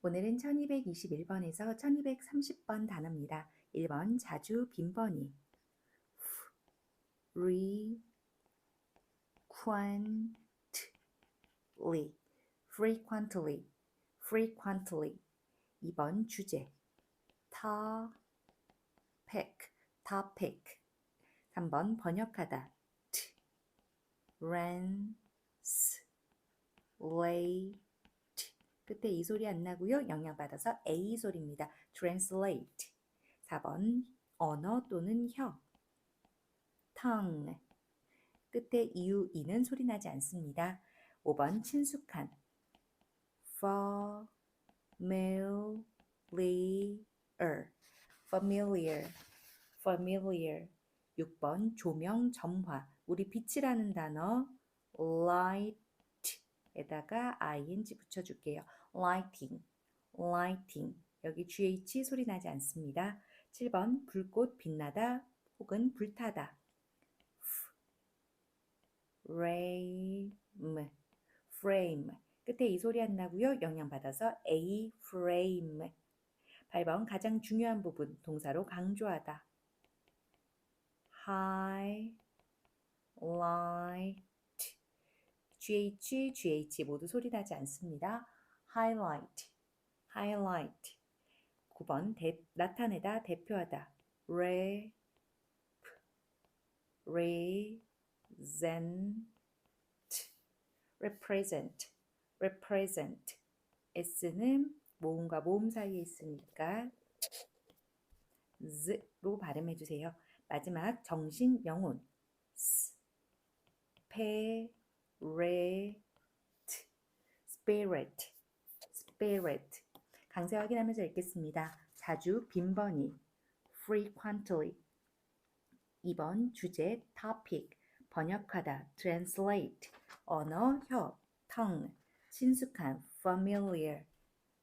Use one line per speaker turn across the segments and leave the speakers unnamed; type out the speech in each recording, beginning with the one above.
오늘은 1221번에서 1230번 단어입니다. 1번 자주 빈번히 frequently frequently frequently 2번 주제 topic topic 3번 번역하다 translate 끝에 이 소리 안 나고요. 영향받아서 A 소리입니다. translate. 4번 언어 또는 혀. tongue. 끝에 이유 이는 소리 나지 않습니다. 5번 친숙한. familiar. familiar. familiar. 6번 조명 점화. 우리 빛이라는 단어 light 에다가 ing 붙여줄게요. lighting, lighting. 여기 gh 소리 나지 않습니다. 7번 불꽃 빛나다 혹은 불타다. frame, frame. 끝에 이 소리 안 나고요. 영향받아서 a frame. 8번 가장 중요한 부분 동사로 강조하다. highlight GH, GH 모두 소리 나지 않습니다. highlight, highlight. 9번 대, 나타내다, 대표하다. rep, represent, represent, represent. S는 모음과 모음 사이에 있으니까 z로 발음해 주세요. 마지막 정신, 영혼. Spirit, spirit, spirit. 강세 확인하면서 읽겠습니다. 자주, 빈번히, frequently. 2번 주제, topic, 번역하다, translate, 언어, 혀, tongue, 친숙한, familiar,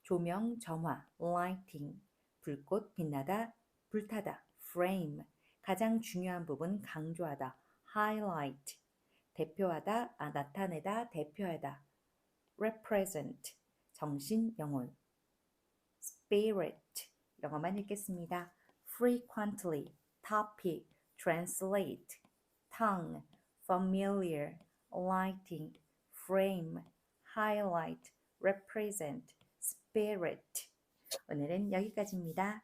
조명, 점화, lighting, 불꽃, 빛나다, 불타다, frame, 가장 중요한 부분, 강조하다, highlight, 대표하다, 아, 나타내다, 대표하다. represent, 정신, 영혼. spirit, 영어만 읽겠습니다. frequently, topic, translate, tongue, familiar, lighting, frame, highlight, represent, spirit. 오늘은 여기까지입니다.